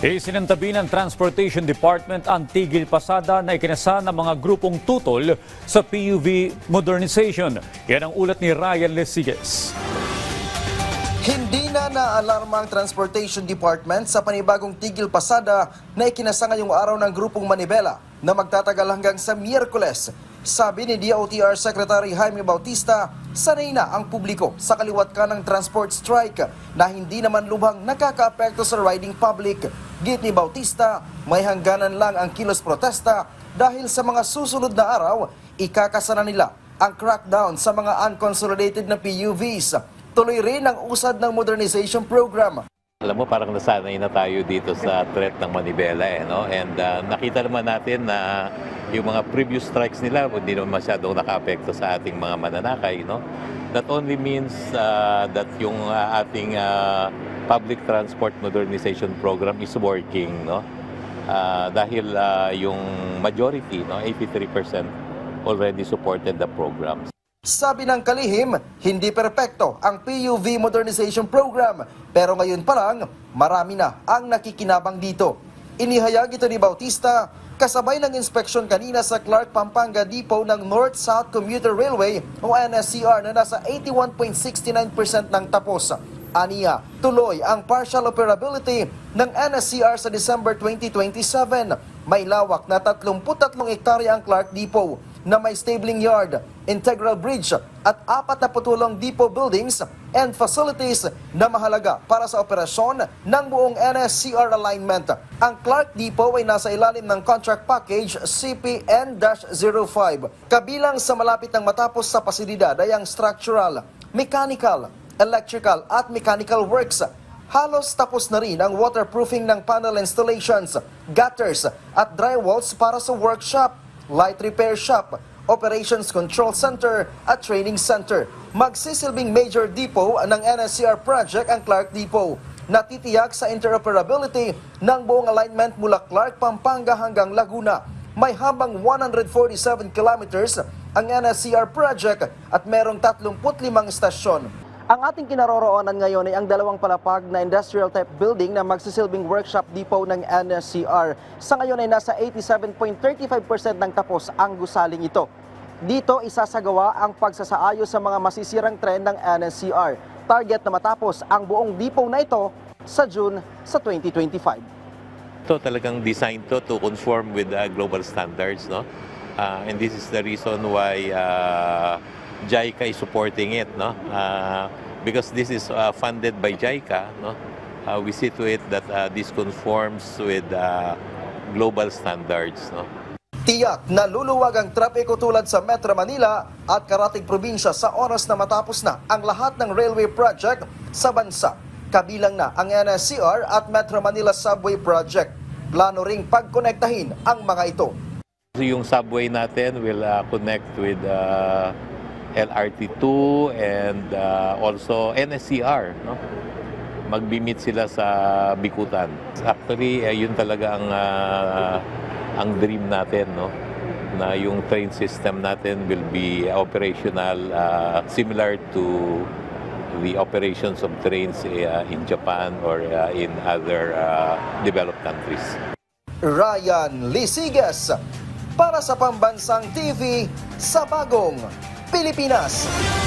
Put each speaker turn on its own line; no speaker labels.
Isinantabi ng Transportation Department ang tigil pasada na ikinasa ng mga grupong tutol sa PUV modernization. Yan ang ulat ni Ryan Lesiges.
Hindi na naalarma ang Transportation Department sa panibagong tigil pasada na ikinasa ngayong araw ng grupong Manibela na magtatagal hanggang sa Miyerkules. Sabi ni DOTR Secretary Jaime Bautista, sanay na ang publiko sa kaliwat ka ng transport strike na hindi naman lubhang nakakaapekto sa riding public. Git ni Bautista, may hangganan lang ang kilos protesta dahil sa mga susunod na araw, ikakasana nila ang crackdown sa mga unconsolidated na PUVs. Tuloy rin ang usad ng modernization program.
Alam mo, parang nasanay na tayo dito sa threat ng Manibela, eh, no? And uh, nakita naman natin na yung mga previous strikes nila, hindi naman masyadong nakaapekto sa ating mga mananakay, no? That only means uh, that yung uh, ating uh, public transport modernization program is working, no? Uh, dahil uh, yung majority, no, 83% already supported the program.
Sabi ng kalihim, hindi perpekto ang PUV modernization program pero ngayon pa lang marami na ang nakikinabang dito. Inihayag ito ni Bautista kasabay ng inspeksyon kanina sa Clark Pampanga Depot ng North-South Commuter Railway o NSCR na nasa 81.69% ng tapos. Aniya, tuloy ang partial operability ng NSCR sa December 2027. May lawak na 33 hektarya ang Clark Depot na may stabling yard, integral bridge at apat na putulong depot buildings and facilities na mahalaga para sa operasyon ng buong NSCR alignment. Ang Clark Depot ay nasa ilalim ng contract package CPN-05. Kabilang sa malapit ng matapos sa pasilidad ay ang structural, mechanical, electrical at mechanical works Halos tapos na rin ang waterproofing ng panel installations, gutters at drywalls para sa workshop, light repair shop, operations control center at training center. Magsisilbing major depot ng NSCR project ang Clark Depot. Natitiyak sa interoperability ng buong alignment mula Clark, Pampanga hanggang Laguna. May habang 147 kilometers ang NSCR project at merong 35 istasyon. Ang ating kinaroroonan ngayon ay ang dalawang palapag na industrial type building na magsisilbing workshop depot ng NSCR. Sa ngayon ay nasa 87.35% ng tapos ang gusaling ito. Dito isasagawa ang pagsasaayos sa mga masisirang tren ng NSCR. Target na matapos ang buong depot na ito sa June sa 2025.
Ito talagang designed to to conform with uh, global standards, no? Uh, and this is the reason why uh, JICA is supporting it, no? Uh, because this is uh, funded by JICA, no? Uh, we see to it that uh, this conforms with uh, global standards, no?
Tiyak na luluwag ang trapiko tulad sa Metro Manila at karating probinsya sa oras na matapos na ang lahat ng railway project sa bansa. Kabilang na ang NSCR at Metro Manila Subway Project. Plano ring pagkonektahin ang mga ito.
So yung subway natin will uh, connect with uh, LRT2 and uh, also NSCR, no? Magbi-meet sila sa Bikutan. Actually, uh, yun talaga ang uh, ang dream natin, no? Na yung train system natin will be operational uh, similar to the operations of trains uh, in Japan or uh, in other uh, developed countries.
Ryan Lisigas para sa Pambansang TV sa Bagong Pilipinas.